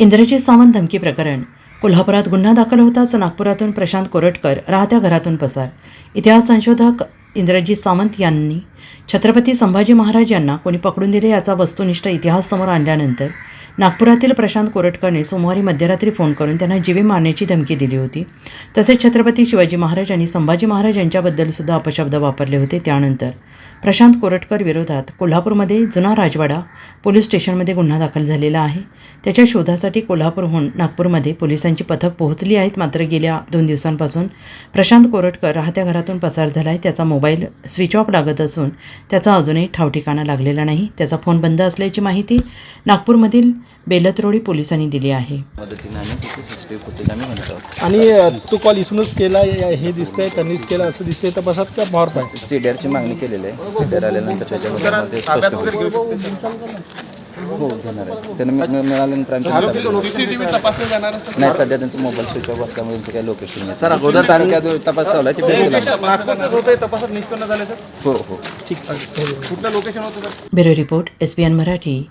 इंद्रजीत सावंत धमकी प्रकरण. कोल्हापुरात गुन्हा दाखल होताच नागपुरातून प्रशांत कोरटकर राहत्या घरातून पसार. इतिहास संशोधक इंद्रजीत सावंत यांनी छत्रपती संभाजी महाराज यांना कोणी पकडून दिले याचा वस्तुनिष्ठ इतिहास समोर आणल्यानंतर नागपुरातील प्रशांत कोरटकरने सोमवारी मध्यरात्री फोन करून त्यांना जीवे मारण्याची धमकी दिली होती. तसेच छत्रपती शिवाजी महाराज आणि संभाजी महाराज यांच्याबद्दल सुद्धा अपशब्द वापरले होते. त्यानंतर प्रशांत कोरटकर विरोधात कोल्हापूरमध्ये जुना राजवाडा पोलीस स्टेशनमध्ये गुन्हा दाखल झालेला आहे. त्याच्या शोधासाठी कोल्हापूरहून नागपूरमध्ये पोलिसांची पथक पोहोचली आहेत. मात्र गेल्या दोन दिवसांपासून प्रशांत कोरटकर राहत्या घरातून पसार झाला आहे. त्याचा मोबाईल स्विच ऑफ लागत असून त्याचा अजूनही ठावठिकाणा लागलेला नाही. त्याचा फोन बंद असल्याची माहिती नागपूरमधील बेलत्रोडी पोलिसांनी दिली आहे. आणि तो कॉल इथूनच केला या- हे दिसतंय त्यांनीच केलं असं दिसतंय तपासात का पॉवर पाय सीडीआरची मागणी केलेली आहे. सीडीआर आल्यानंतर त्याच्याबद्दल स्पष्ट हो घेणार आहे. त्यांना मिळाल्यानंतर नाही सध्या त्यांचा मोबाईल स्विच ऑफ असल्यामुळे त्यांचं काही लोकेशन नाही. सर अगोदर तालुक्यात तपास ठेवला ते भेटेल आम्हाला. तपासात निष्पन्न झाले सर? हो हो. कुठलं लोकेशन होतं sir? Bureau report S B N Marathi.